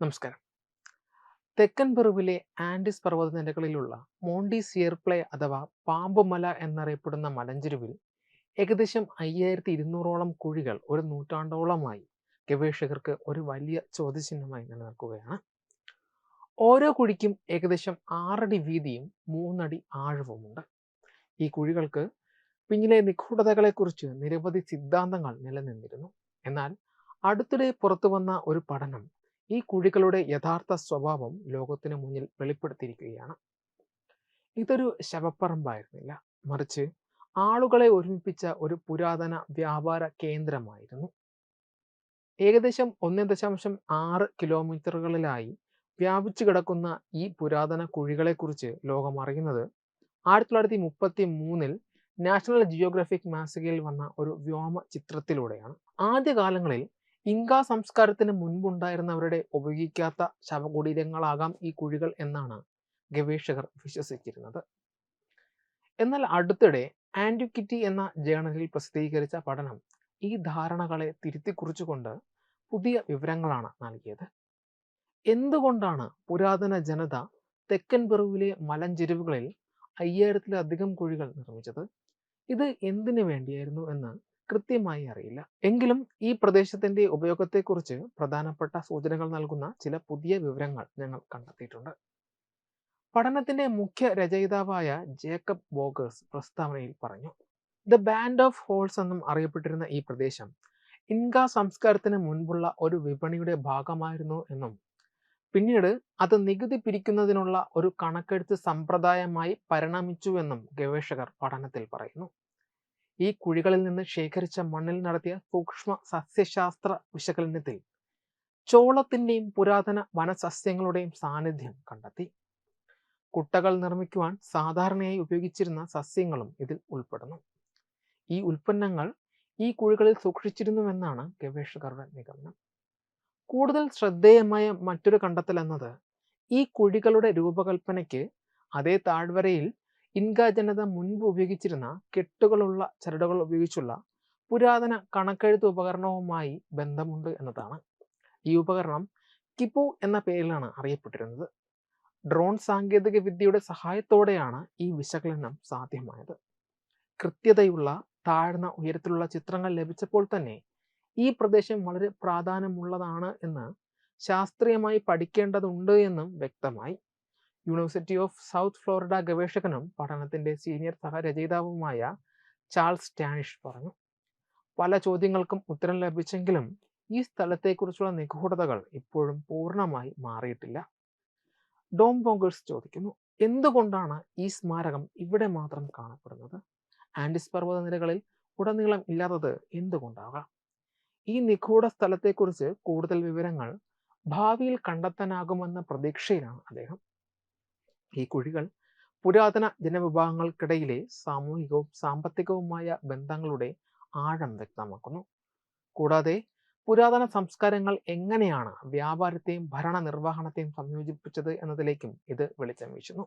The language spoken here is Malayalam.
നമസ്കാരം. തെക്കൻ പെറുവിലെ ആൻഡിസ് പർവതനിരകളിലുള്ള മോണ്ടി സിയർപ്ലേ അഥവാ പാമ്പുമല എന്നറിയപ്പെടുന്ന മലഞ്ചെരുവിൽ ഏകദേശം അയ്യായിരത്തി ഇരുന്നൂറോളം കുഴികൾ ഒരു നൂറ്റാണ്ടോളമായി ഗവേഷകർക്ക് ഒരു വലിയ ചോദ്യചിഹ്നമായി നിലനിൽക്കുകയാണ്. ഓരോ കുഴിക്കും ഏകദേശം ആറടി വീതിയും മൂന്നടി ആഴവുമുണ്ട്. ഈ കുഴികൾക്ക് പിന്നിലെ നിഗൂഢതകളെക്കുറിച്ച് നിരവധി സിദ്ധാന്തങ്ങൾ നിലനിന്നിരുന്നു. എന്നാൽ അടുത്തിടെ പുറത്തു വന്ന ഒരു പഠനം ഈ കുഴികളുടെ യഥാർത്ഥ സ്വഭാവം ലോകത്തിന് മുന്നിൽ വെളിപ്പെടുത്തിയിരിക്കുകയാണ്. ഇതൊരു ശവപ്പറമ്പായിരുന്നില്ല. മറിച്ച് ആളുകളെ ഒരുമിപ്പിച്ച ഒരു പുരാതന വ്യാപാര കേന്ദ്രമായിരുന്നു. ഏകദേശം ഒന്ന് ദശാംശം ആറ് കിലോമീറ്ററുകളിലായി വ്യാപിച്ചു കിടക്കുന്ന ഈ പുരാതന കുഴികളെക്കുറിച്ച് ലോകം അറിയുന്നത് ആയിരത്തി തൊള്ളായിരത്തി മുപ്പത്തി മൂന്നിൽ നാഷണൽ ജിയോഗ്രഫിക് മാസികയിൽ വന്ന ഒരു വ്യോമ ചിത്രത്തിലൂടെയാണ് ആദ്യകാലങ്ങളിൽ ഇങ്ക സംസ്കാരത്തിന് മുൻപുണ്ടായിരുന്നവരുടെ ഉപയോഗിക്കാത്ത ശവകുടീരങ്ങളാകാം ഈ കുഴികൾ എന്നാണ് ഗവേഷകർ വിശ്വസിച്ചിരുന്നത്. എന്നാൽ അടുത്തിടെ ആന്റിക്വിറ്റി എന്ന ജേണലിൽ പ്രസിദ്ധീകരിച്ച പഠനം ഈ ധാരണകളെ തിരുത്തിക്കുറിച്ചുകൊണ്ട് പുതിയ വിവരങ്ങളാണ് നൽകിയത്. എന്തുകൊണ്ടാണ് പുരാതന ജനത തെക്കൻ പെറുവിലെ മലഞ്ചെരുവുകളിൽ അയ്യായിരത്തിലധികം കുഴികൾ നിർമ്മിച്ചത്? ഇത് എന്തിനു വേണ്ടിയായിരുന്നു എന്ന് കൃത്യമായി അറിയില്ല. എങ്കിലും ഈ പ്രദേശത്തിന്റെ ഉപയോഗത്തെക്കുറിച്ച് പ്രധാനപ്പെട്ട സൂചനകൾ നൽകുന്ന ചില പുതിയ വിവരങ്ങൾ ഞങ്ങൾ കണ്ടെത്തിയിട്ടുണ്ട്. പഠനത്തിന്റെ മുഖ്യ രചയിതാവായ ജേക്കബ് ബോഗേഴ്സ് പ്രസ്താവനയിൽ പറഞ്ഞു ദ ബാൻഡ് ഓഫ് ഹോൾസ് എന്നും അറിയപ്പെട്ടിരുന്ന ഈ പ്രദേശം ഇൻക സംസ്കാരത്തിന് മുൻപുള്ള ഒരു വിപണിയുടെ ഭാഗമായിരുന്നു എന്നും പിന്നീട് അത് നികുതി പിരിക്കുന്നതിനുള്ള ഒരു കണക്കെടുത്ത് സമ്പ്രദായമായി പരിണമിച്ചുവെന്നും ഗവേഷകർ പഠനത്തിൽ പറയുന്നു. ഈ കുഴികളിൽ നിന്ന് ശേഖരിച്ച മണ്ണിൽ നടത്തിയ സൂക്ഷ്മ സസ്യശാസ്ത്ര വിശകലനത്തിൽ ചോളത്തിന്റെയും പുരാതന വനസസ്യങ്ങളുടെയും സാന്നിധ്യം കണ്ടെത്തി. കുട്ടകൾ നിർമ്മിക്കുവാൻ സാധാരണയായി ഉപയോഗിച്ചിരുന്ന സസ്യങ്ങളും ഇതിൽ ഉൾപ്പെടുന്നു. ഈ ഉൽപ്പന്നങ്ങൾ ഈ കുഴികളിൽ സൂക്ഷിച്ചിരുന്നുവെന്നാണ് ഗവേഷകരുടെ നിഗമനം. കൂടുതൽ ശ്രദ്ധേയമായ മറ്റൊരു കണ്ടെത്തൽ എന്നത് ഈ കുഴികളുടെ രൂപകൽപ്പനയ്ക്ക് അതേ താഴ്വരയിൽ ഇൻക ജനത മുൻപ് ഉപയോഗിച്ചിരുന്ന കെട്ടുകളുള്ള ചരടുകൾ ഉപയോഗിച്ചുള്ള പുരാതന കണക്കെഴുത്ത് ഉപകരണവുമായി ബന്ധമുണ്ട് എന്നതാണ്. ഈ ഉപകരണം കിപ്പു എന്ന പേരിലാണ് അറിയപ്പെട്ടിരുന്നത്. ഡ്രോൺ സാങ്കേതിക വിദ്യയുടെ സഹായത്തോടെയാണ് ഈ വിശകലനം സാധ്യമായത്. കൃത്യതയുള്ള താഴ്ന്ന ഉയരത്തിലുള്ള ചിത്രങ്ങൾ ലഭിച്ചപ്പോൾ തന്നെ ഈ പ്രദേശം വളരെ പ്രാധാന്യമുള്ളതാണ് എന്ന് ശാസ്ത്രീയമായി പഠിക്കേണ്ടതുണ്ട് എന്നും വ്യക്തമായി. യൂണിവേഴ്സിറ്റി ഓഫ് സൗത്ത് ഫ്ലോറിഡ ഗവേഷകനും പഠനത്തിന്റെ സീനിയർ സഹരചയിതാവുമായ ചാൾസ് സ്റ്റാനിഷ് പറഞ്ഞു. പല ചോദ്യങ്ങൾക്കും ഉത്തരം ലഭിച്ചെങ്കിലും ഈ സ്ഥലത്തെക്കുറിച്ചുള്ള നിഗൂഢതകൾ ഇപ്പോഴും പൂർണമായി മാറിയിട്ടില്ല. ഡോം ബോങ്കേഴ്സ് ചോദിക്കുന്നു എന്തുകൊണ്ടാണ് ഈ സ്മാരകം ഇവിടെ മാത്രം കാണപ്പെടുന്നത്? ആൻഡിസ് പർവത നിരകളിൽ ഉടനീളം ഇല്ലാത്തത് എന്തുകൊണ്ടാകാം? ഈ നിഗൂഢ സ്ഥലത്തെക്കുറിച്ച് കൂടുതൽ വിവരങ്ങൾ ഭാവിയിൽ കണ്ടെത്താനാകുമെന്ന പ്രതീക്ഷയിലാണ് അദ്ദേഹം. ഈ കുഴികൾ പുരാതന ജനവിഭാഗങ്ങൾക്കിടയിലെ സാമൂഹികവും സാമ്പത്തികവുമായ ബന്ധങ്ങളുടെ ആഴം വ്യക്തമാക്കുന്നു. കൂടാതെ പുരാതന സംസ്കാരങ്ങൾ എങ്ങനെയാണ് വ്യാപാരത്തെയും ഭരണ നിർവഹണത്തെയും സംയോജിപ്പിച്ചത് എന്നതിലേക്കും ഇത് വെളിച്ചം വീശുന്നു.